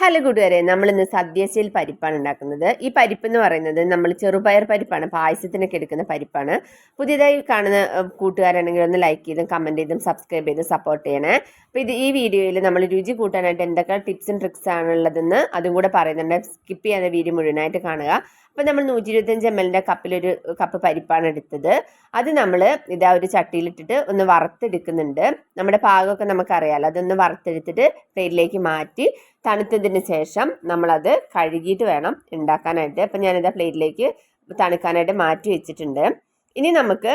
Hello കൂട്ടുകാരെ നമ്മൾ ഇന്ന് സദ്യശയിൽ പരിപ്പാണ് ഉണ്ടാക്കുന്നത്. ഈ പരിപ്പ് എന്ന് പറയുന്നത് നമ്മൾ ചെറുപയർ പരിപ്പാണ് പായസത്തിനൊക്കെ എടുക്കുന്ന പരിപ്പാണ്. പുതിയതായി കാണുന്ന കൂട്ടുകാരാണെങ്കിൽ ഒന്ന് ലൈക്ക് ചെയ്തും കമന്റ് ചെയ്തും സബ്സ്ക്രൈബ് ചെയ്തും സപ്പോർട്ട് ചെയ്യണേ. അപ്പോൾ ഇത് ഈ വീഡിയോയിൽ നമ്മൾ രുചി കൂട്ടാനായിട്ട് എന്തൊക്കെ ടിപ്സ് ആൻഡ് ട്രിക്സ് ആണുള്ളതെന്ന് അതും കൂടെ പറയുന്നുണ്ട്. സ്കിപ്പ് ചെയ്യാതെ വീഡിയോ മുഴുവനായിട്ട് കാണുക. അപ്പോൾ നമ്മൾ നൂറ്റി ഇരുപത്തഞ്ച് എം എല്ലിന്റെ കപ്പിലൊരു കപ്പ് പരിപ്പാണ് എടുത്തത്. അത് നമ്മൾ ഇതാ ഒരു ചട്ടിയിലിട്ടിട്ട് ഒന്ന് വറുത്തെടുക്കുന്നുണ്ട്. നമ്മുടെ പാകമൊക്കെ നമുക്കറിയാമല്ലോ അതൊന്ന് വറുത്തെടുത്തിട്ട് പ്ലേറ്റിലേക്ക് മാറ്റി തണുത്തതിന് ശേഷം നമ്മളത് കഴുകിയിട്ട് വേണം ഉണ്ടാക്കാനായിട്ട്. അപ്പം ഞാനിതാ പ്ലേറ്റിലേക്ക് തണുക്കാനായിട്ട് മാറ്റി വെച്ചിട്ടുണ്ട്. ഇനി നമുക്ക്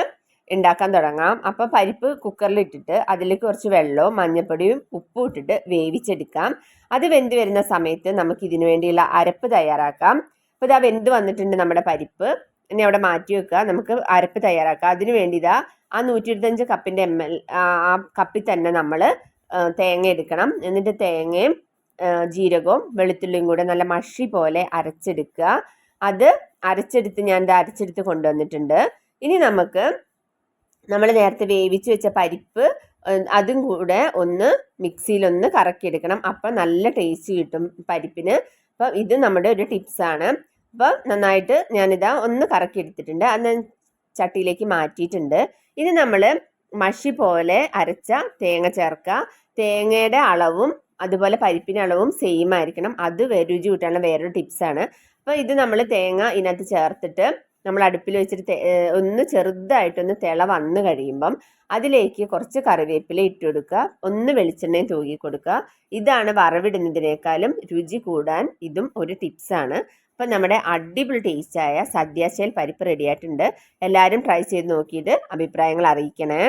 ഉണ്ടാക്കാൻ തുടങ്ങാം. അപ്പോൾ പരിപ്പ് കുക്കറിൽ ഇട്ടിട്ട് അതിലേക്ക് കുറച്ച് വെള്ളവും മഞ്ഞൾപ്പൊടിയും ഉപ്പും ഇട്ടിട്ട് വേവിച്ചെടുക്കാം. അത് വെന്ത് വരുന്ന സമയത്ത് നമുക്ക് ഇതിനു വേണ്ടിയുള്ള അരപ്പ് തയ്യാറാക്കാം. അപ്പോൾ ഇതാ വെന്ത് വന്നിട്ടുണ്ട് നമ്മുടെ പരിപ്പ്. ഇനി അവിടെ മാറ്റി വെക്കുക. നമുക്ക് അരപ്പ് തയ്യാറാക്കുക അതിന് വേണ്ടി ഇതാ ആ നൂറ്റി ഇരുപത്തഞ്ച് കപ്പിന്റെ എം എൽ ആ കപ്പിൽ തന്നെ നമ്മൾ തേങ്ങ എടുക്കണം. എന്നിട്ട് തേങ്ങയും ജീരകവും വെളുത്തുള്ളിയും കൂടെ നല്ല മഷി പോലെ അരച്ചെടുക്കുക. അത് അരച്ചെടുത്ത് ഞാൻ ഇത് അരച്ചെടുത്ത് കൊണ്ടുവന്നിട്ടുണ്ട്. ഇനി നമുക്ക് നമ്മൾ നേരത്തെ വേവിച്ച് വെച്ച പരിപ്പ് അതും കൂടെ ഒന്ന് മിക്സിയിലൊന്ന് കറക്കിയെടുക്കണം. അപ്പം നല്ല ടേസ്റ്റ് കിട്ടും പരിപ്പിന്. അപ്പം ഇത് നമ്മുടെ ഒരു ടിപ്സാണ്. അപ്പം നന്നായിട്ട് ഞാനിതാ ഒന്ന് കറക്കി എടുത്തിട്ടുണ്ട് ഞാൻ ചട്ടിയിലേക്ക് മാറ്റിയിട്ടുണ്ട്. ഇനി നമ്മൾ മഷി പോലെ അരച്ച തേങ്ങ ചേർക്കുക തേങ്ങയുടെ അളവും അതുപോലെ പരിപ്പിന്റെ അളവും സെയിം ആയിരിക്കണം. അത് രുചി കൂട്ടാനുള്ള വേറൊരു ടിപ്സാണ് അപ്പോൾ ഇത് നമ്മൾ തേങ്ങ ഇതിനകത്ത് ചേർത്തിട്ട് നമ്മൾ അടുപ്പിൽ വെച്ചിട്ട് ഒന്ന് ചെറുതായിട്ടൊന്ന് തിള വന്നു കഴിയുമ്പം അതിലേക്ക് കുറച്ച് കറിവേപ്പില ഇട്ട് കൊടുക്കുക. ഒന്ന് വെളിച്ചെണ്ണയും തൂകി കൊടുക്കുക. ഇതാണ് വറവിടുന്നതിനേക്കാളും രുചി കൂടാൻ ഇതും ഒരു ടിപ്സാണ് അപ്പം നമ്മുടെ അടിപൊളി ടേസ്റ്റായ സദ്യാശേൽ പരിപ്പ് റെഡിയായിട്ടുണ്ട് എല്ലാവരും ട്രൈ ചെയ്ത് നോക്കിയിട്ട് അഭിപ്രായങ്ങൾ അറിയിക്കണേ.